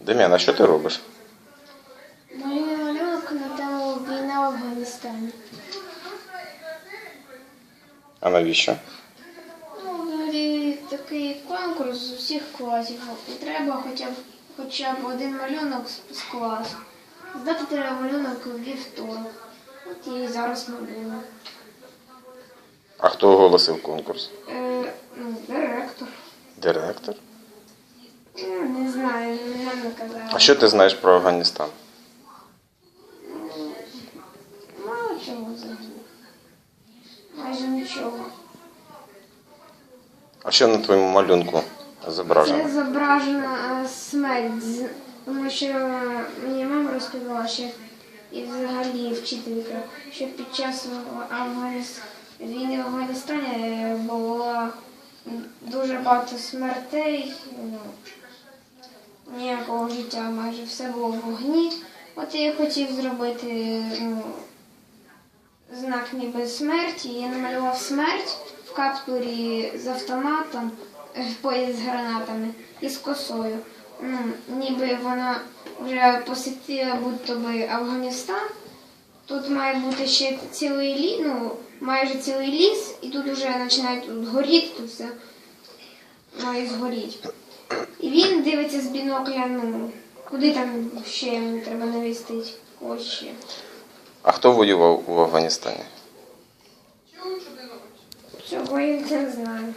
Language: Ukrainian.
Дем'ян, а що ти робиш? Малюю малюнок на тему війна в Афганістані. А навіщо? Ну, взагалі такий конкурс з усіх класів. І треба хоча б хоча б один малюнок з, з класу. Здати треба малюнок у вівторок. От я і зараз малюю. А хто оголосив конкурс? Е, ну, директор. Директор? Ну, не знаю, нам не казали. А що ти знаєш про Афганістан? Мало чого взагалі. Майже нічого. А що на твоєму малюнку зображено? Це зображена е, смерть, з- тому що мені мама розповіла, що і взагалі вчителька, що під час Афганіс... війни в Афганістані е, було дуже багато смертей, ну, життя майже все було в вогні. От я хотів зробити ну, знак ніби смерті. Я намалював смерть в каптурі з автоматом, е, в пояс з гранатами і з косою. Ну, ніби вона вже посетила будь-то би Афганістан. Тут має бути ще цілий ліс, ну, майже цілий ліс, і тут вже починає тут горіти, тут все має згоріти. І він дивиться з бінокля, ну, куди там ще йому треба навістити, очі? А хто воював у Афганістані? Цього я не знаю.